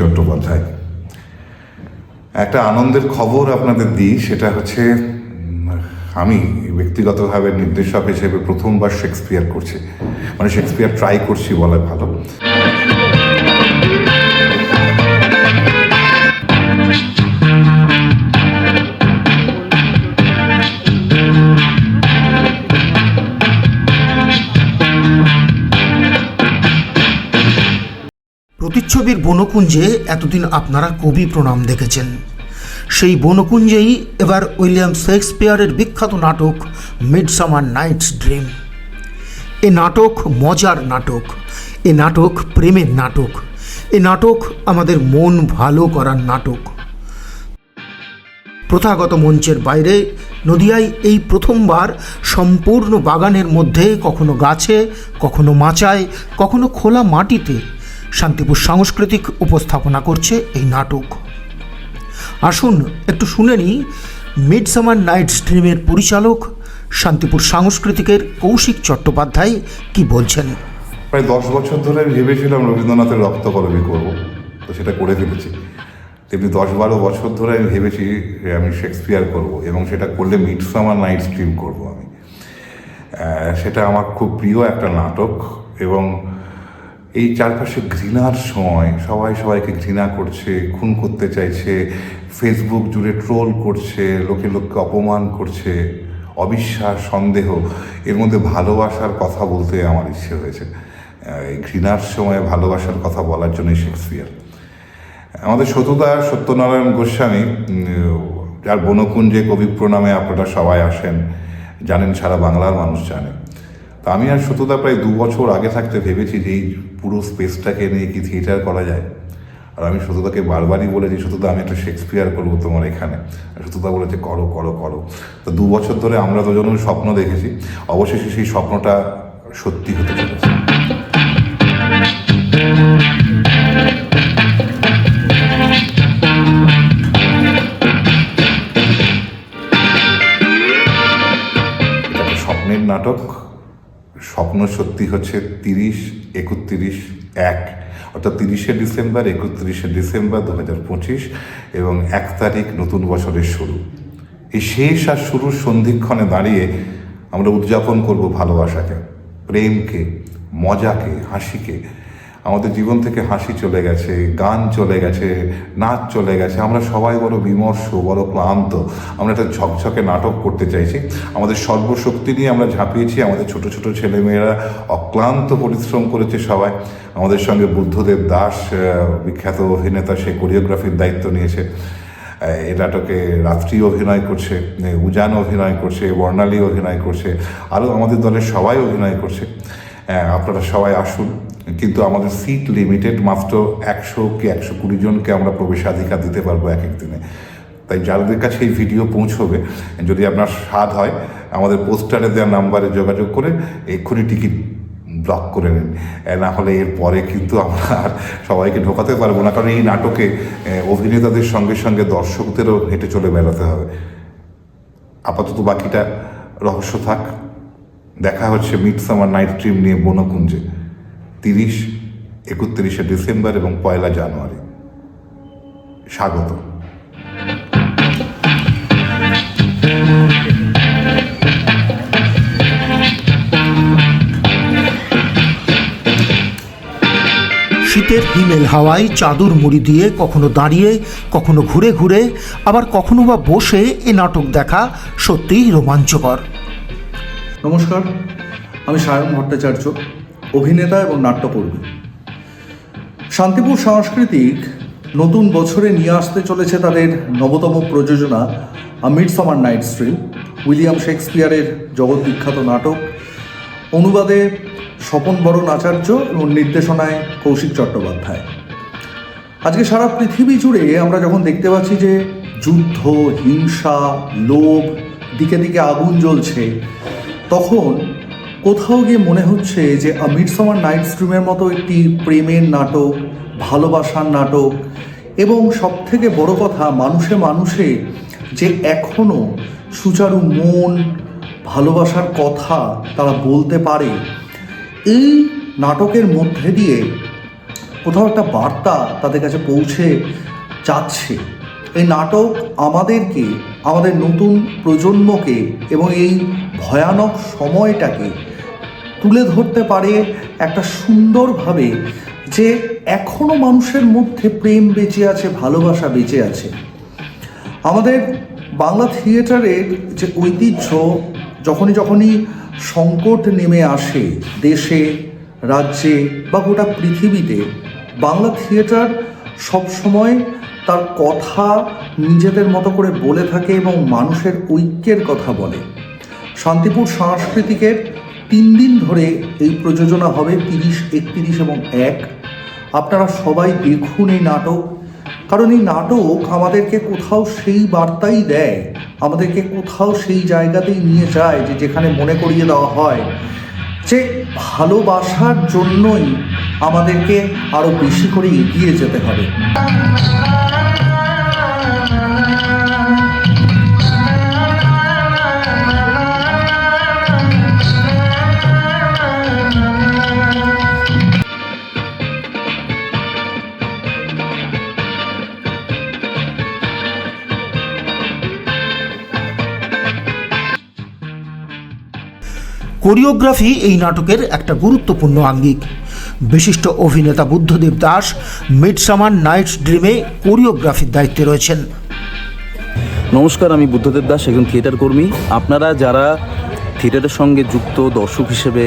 চট্টোপাধ্যায়। একটা আনন্দের খবর আপনাদের দিই, সেটা হচ্ছে, আমি ব্যক্তিগতভাবে নির্দেশক হিসেবে প্রথমবার শেক্সপিয়ার করছি। মানে শেক্সপিয়ার ট্রাই করছি বলা ভালো। প্রতিচ্ছবির বনকুঞ্জে এতদিন আপনারা কবি প্রণাম দেখেছেন। সেই বনকুঞ্জেই এবার উইলিয়াম শেক্সপিয়ারের বিখ্যাত নাটক, মিডসামার নাইটস ড্রিম। এ নাটক মজার নাটক, এ নাটক প্রেমের নাটক, এ নাটক আমাদের মন ভালো করার নাটক। প্রথাগত মঞ্চের বাইরে নদিয়ায় এই প্রথমবার সম্পূর্ণ বাগানের মধ্যে কখনো গাছে, কখনো মাচায়, কখনো খোলা মাটিতে শান্তিপুর সাংস্কৃতিক উপস্থাপনা করছে এই নাটক। আসুন একটু শুনে নিই মিড সামার নাইট স্ট্রিমের পরিচালক শান্তিপুর সাংস্কৃতিকের কৌশিক চট্টোপাধ্যায় কি বলছেন? প্রায় দশ বছর ধরে আমি ভেবেছিলাম রবীন্দ্রনাথের রক্তকরবী করব, তো সেটা করে ফেলেছি। তেমনি দশ বারো বছর ধরে আমি ভেবেছি আমি শেক্সপিয়ার করব এবং সেটা করলে মিড সামার নাইট স্ট্রিম করব আমি। সেটা আমার খুব প্রিয় একটা নাটক এবং এই চারপাশে ঘৃণার সময়, সবাই সবাইকে ঘৃণা করছে, খুন করতে চাইছে ফেসবুক জুড়ে ট্রোল করছে, লোকে লোককে অপমান করছে, অবিশ্বাস, সন্দেহ, এর মধ্যে ভালোবাসার কথা বলতে আমার ইচ্ছে হয়েছে। এই ঘৃণার সময় ভালোবাসার কথা বলার জন্যই শেক্সপিয়ার আমাদের সততা সত্যনারায়ণ গোস্বামী যার বনকুঞ্জে কবি প্রণামে আপনারা সবাই আসেন, জানেন সারা বাংলার মানুষ জানে। তা আমি আর সততা প্রায় দু বছর আগে থাকতে ভেবেছি যে এই পুরো স্পেসটাকে নিয়ে কি থিয়েটার করা যায়? আর আমি সততাকে বারবারই বলেছি, সততা, আমি একটা শেক্সপিয়ার করব তোমার এখানে। সততা বলেছে, করো করো করো। তো দু বছর ধরে আমরা দুজনের স্বপ্ন দেখেছি। অবশেষে সেই স্বপ্নটা সত্যি হতে চলেছে। স্বপ্নের নাটক। স্বপ্ন সত্যি হচ্ছে তিরিশ, একত্রিশ, এক। অর্থাৎ তিরিশে ডিসেম্বর, একত্রিশে ডিসেম্বর দু হাজার পঁচিশ এবং এক তারিখ নতুন বছরের শুরু। এই শেষ আর শুরুর সন্ধিক্ষণে দাঁড়িয়ে আমরা উদযাপন করব ভালোবাসাকে, প্রেমকে, মজাকে, হাসিকে। আমাদের জীবন থেকে হাসি চলে গেছে, গান চলে গেছে, নাচ চলে গেছে। আমরা সবাই বড় বিমর্ষ, বড় ক্লান্ত। আমরা একটা ঝকঝকে নাটক করতে চাইছি। আমাদের সর্বশক্তি নিয়ে আমরা ঝাঁপিয়েছি। আমাদের ছোট ছোট ছেলেমেয়েরা অক্লান্ত পরিশ্রম করেছে সবাই। আমাদের সঙ্গে বুদ্ধদেব দাস বিখ্যাত অভিনেতা, সে কোরিওগ্রাফির দায়িত্ব নিয়েছে। এই নাটকে রাত্রি অভিনয় করছে উজান অভিনয় করছে, বর্ণালী অভিনয় করছে, আরও আমাদের দলের সবাই অভিনয় করছে। আপনারা সবাই আসুন। কিন্তু আমাদের সিট লিমিটেড মাত্র একশো কি একশো কুড়ি জনকে আমরা প্রবেশাধিকার দিতে পারব এক এক দিনে। তাই যাদের কাছে এই ভিডিও পৌঁছবে, যদি আপনার স্বাদ হয়, আমাদের পোস্টারে দেওয়া নাম্বারে যোগাযোগ করে এক্ষুনি টিকিট ব্লক করে নিন। না হলে এর পরে কিন্তু আমরা আর সবাইকে ঢোকাতে পারব না, কারণ এই নাটকে অভিনেতাদের সঙ্গে সঙ্গে দর্শকদেরও হেঁটে চলে বেড়াতে হবে। আপাতত বাকিটা রহস্য থাক। দেখা হচ্ছে মিড সামার নাইট ট্রিম নিয়ে বনকুঞ্জে, তিরিশ, একত্রিশে ডিসেম্বর এবং পয়লা জানুয়ারি। স্বাগত। শীতের হিমেল হাওয়ায় চাদর মুড়ি দিয়ে কখনো দাঁড়িয়ে, কখনো ঘুরে ঘুরে, আবার কখনো বা বসে এ নাটক দেখা সত্যিই রোমাঞ্চকর। নমস্কার, আমি সায়ন ভট্টাচার্য, অভিনেতা এবং নাট্যকর্মী। শান্তিপুর সাংস্কৃতিক নতুন বছরে নিয়ে আসতে চলেছে তাদের নবতম প্রযোজনা midsummer night stream William শেক্সপিয়ারের জগৎ বিখ্যাত নাটক, অনুবাদে স্বপন বরণ আচার্য এবং নির্দেশনায় কৌশিক চট্টোপাধ্যায়। আজকে সারা পৃথিবী জুড়ে আমরা যখন দেখতে পাচ্ছি যে যুদ্ধ, হিংসা, লোভ দিকে দিকে আগুন জ্বলছে তখন কোথাও গিয়ে মনে হচ্ছে যে মিডসামার নাইট স্ট্রিমের মতো একটি প্রেমের নাটক, ভালোবাসার নাটক এবং সব থেকে বড় কথা মানুষে মানুষে যে এখনও সুচারু মন, ভালোবাসার কথা তারা বলতে পারে, এই নাটকের মধ্যে দিয়ে কোথাও একটা বার্তা তাদের কাছে পৌঁছে যাচ্ছে। এই নাটক আমাদেরকে, আমাদের নতুন প্রজন্মকে এবং এই ভয়ানক সময়টাকে তুলে ধরতে পারে একটা সুন্দরভাবে যে এখনও মানুষের মধ্যে প্রেম বেঁচে আছে, ভালোবাসা বেঁচে আছে। আমাদের বাংলা থিয়েটারের যে ঐতিহ্য, যখনই যখনই সংকট নেমে আসে দেশে, রাজ্যে বা গোটা পৃথিবীতে, বাংলা থিয়েটার সবসময় তার কথা নিজেদের মতো করে বলে থাকে এবং মানুষের ঐক্যের কথা বলে। শান্তিপুর সাংস্কৃতিকের তিন দিন ধরে এই প্রযোজনা হবে তিরিশ, একত্রিশ এবং এক। আপনারা সবাই দেখুন এই নাটক, কারণ এই নাটক আমাদেরকে কোথাও সেই বার্তাই দেয়, আমাদেরকে কোথাও সেই জায়গাতেই নিয়ে যায় যে যেখানে মনে করিয়ে দেওয়া হয় যে ভালোবাসার জন্যই আমাদেরকে আরও বেশি করে এগিয়ে যেতে হবে। কোরিওগ্রাফি এই নাটকের একটা গুরুত্বপূর্ণ আঙ্গিক। বিশিষ্ট অভিনেতা বুদ্ধদেব দাস মিডসামার নাইটস ড্রিমে কোরিওগ্রাফির দায়িত্বে রয়েছেন। নমস্কার, আমি বুদ্ধদেব দাস, একজন থিয়েটার কর্মী। আপনারা যারা থিয়েটারের সঙ্গে যুক্ত দর্শক হিসেবে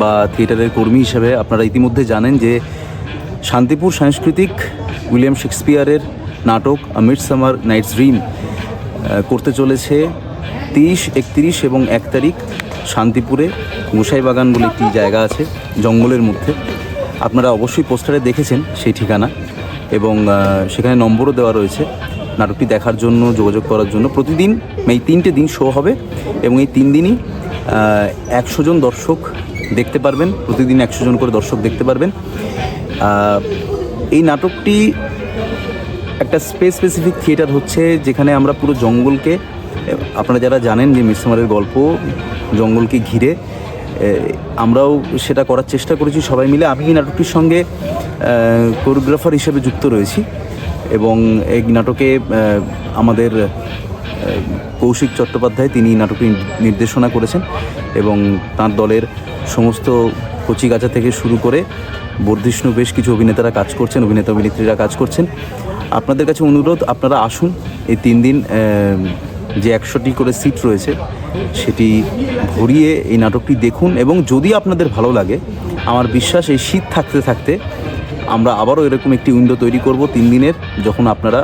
বা থিয়েটারের কর্মী হিসেবে, আপনারা ইতিমধ্যে জানেন যে শান্তিপুর সাংস্কৃতিক উইলিয়াম শেক্সপিয়ারের নাটক মিড সামার নাইটস ড্রিম করতে চলেছে তিরিশ, একত্রিশ এবং এক তারিখ শান্তিপুরে গোসাইবাগান বলে একটি জায়গা আছে, জঙ্গলের মধ্যে। আপনারা অবশ্যই পোস্টারে দেখেছেন সেই ঠিকানা এবং সেখানে নম্বরও দেওয়া রয়েছে। নাটকটি দেখার জন্য, যোগাযোগ করার জন্য। প্রতিদিন, এই তিনটে দিন শো হবে এবং এই তিন দিনই একশো জন দর্শক দেখতে পারবেন। প্রতিদিন একশো জন করে দর্শক দেখতে পারবেন। এই নাটকটি একটা স্পেস স্পেসিফিক থিয়েটার হচ্ছে যেখানে আমরা পুরো জঙ্গলকে, আপনারা যারা জানেন যে মিসমারের গল্প, জঙ্গলকে ঘিরে আমরাও সেটা করার চেষ্টা করেছি, সবাই মিলে। আমি এই নাটকটির সঙ্গে কোরিওগ্রাফার হিসেবে যুক্ত রয়েছি এবং এই নাটকে আমাদের কৌশিক চট্টোপাধ্যায় তিনি নাটকটি নির্দেশনা করেছেন এবং তার দলের সমস্ত কচিকাচা থেকে শুরু করে বর্ধিষ্ণু বেশ কিছু অভিনেতারা কাজ করছেন অভিনেতা অভিনেত্রীরা কাজ করছেন। আপনাদের কাছে অনুরোধ, আপনারা আসুন, এই তিন দিন যে একশোটি করে সিট রয়েছে, সেটি ভরিয়ে এই নাটকটি দেখুন এবং যদি আপনাদের ভালো লাগে, আমার বিশ্বাস এই শীত থাকতে থাকতে আমরা আবারও এরকম একটি উইন্ডো তৈরি করব তিন দিনের, যখন আপনারা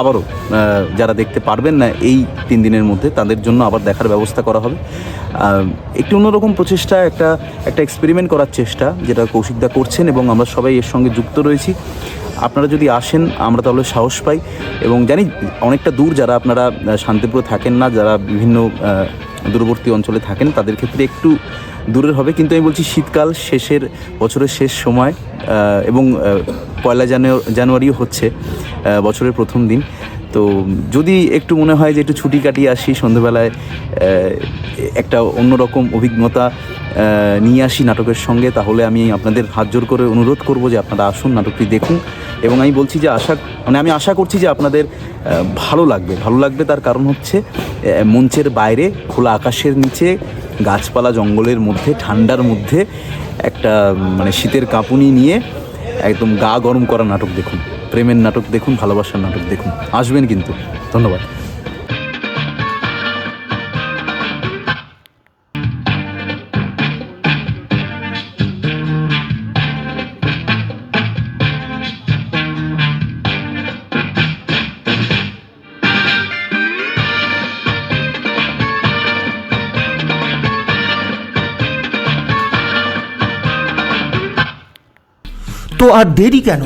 আবারও যারা দেখতে পারবেন না এই তিন দিনের মধ্যে, তাদের জন্য আবার দেখার ব্যবস্থা করা হবে। একটি অন্যরকম প্রচেষ্টা, একটা একটা এক্সপেরিমেন্ট করার চেষ্টা, যেটা কৌশিকদা করছেন এবং আমরা সবাই এর সঙ্গে যুক্ত রয়েছি। আপনারা যদি আসেন আমরা তাহলে সাহস পাই। এবং জানি অনেকটা দূর যারা আপনারা শান্তিপুরে থাকেন না যারা বিভিন্ন দূরবর্তী অঞ্চলে থাকেন তাদের ক্ষেত্রে একটু দূরের হবে। কিন্তু আমি বলছি শীতকাল শেষের বছরের শেষ সময় এবং পয়লা জানুয়ারি জানুয়ারিও হচ্ছে বছরের প্রথম দিন। তো যদি একটু মনে হয় যে একটু ছুটি কাটিয়ে আসি সন্ধেবেলায় আহ, একটা অন্যরকম অভিজ্ঞতা নিয়ে আসি নাটকের সঙ্গে, তাহলে আমি আপনাদের হাত জোর করে অনুরোধ করব যে আপনারা আসুন নাটকটি দেখুন। এবং আমি বলছি যে আশা মানে আমি আশা করছি যে আপনাদের ভালো লাগবে। ভালো লাগবে তার কারণ হচ্ছে মঞ্চের বাইরে, খোলা আকাশের নিচে, গাছপালা জঙ্গলের মধ্যে, ঠান্ডার মধ্যে, একটা মানে শীতের কাঁপুনি নিয়ে একদম গা গরম করা নাটক দেখুন। প্রেমের নাটক দেখুন, ভালোবাসার নাটক দেখুন। আসবেন কিন্তু। ধন্যবাদ। তো আর দেরি কেন?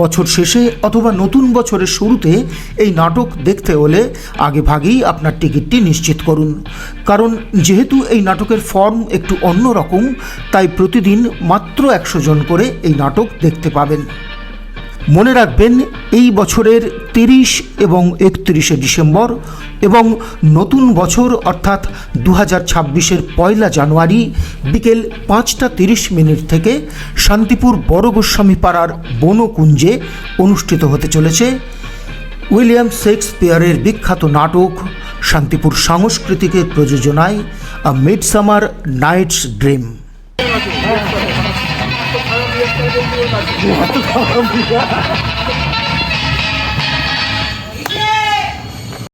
বছর শেষে অথবা নতুন বছরের শুরুতে এই নাটক দেখতে হলে আগে ভাগেই আপনার টিকিটটি নিশ্চিত করুন। কারণ যেহেতু এই নাটকের ফর্ম একটু অন্যরকম তাই প্রতিদিন মাত্র একশো জন করে এই নাটক দেখতে পাবেন। মনে রাখবেন, এই বছরের তিরিশ এবং একত্রিশে ডিসেম্বর এবং নতুন বছর অর্থাৎ দু হাজার ছাব্বিশের পয়লা জানুয়ারি বিকেল পাঁচটা তিরিশ মিনিট থেকে শান্তিপুর বড় গোস্বামী পাড়ার বনকুঞ্জে অনুষ্ঠিত হতে চলেছে উইলিয়াম শেক্সপিয়ারের বিখ্যাত নাটক শান্তিপুর সাংস্কৃতিকের প্রযোজনায়, a midsummer night's dream. Tapi.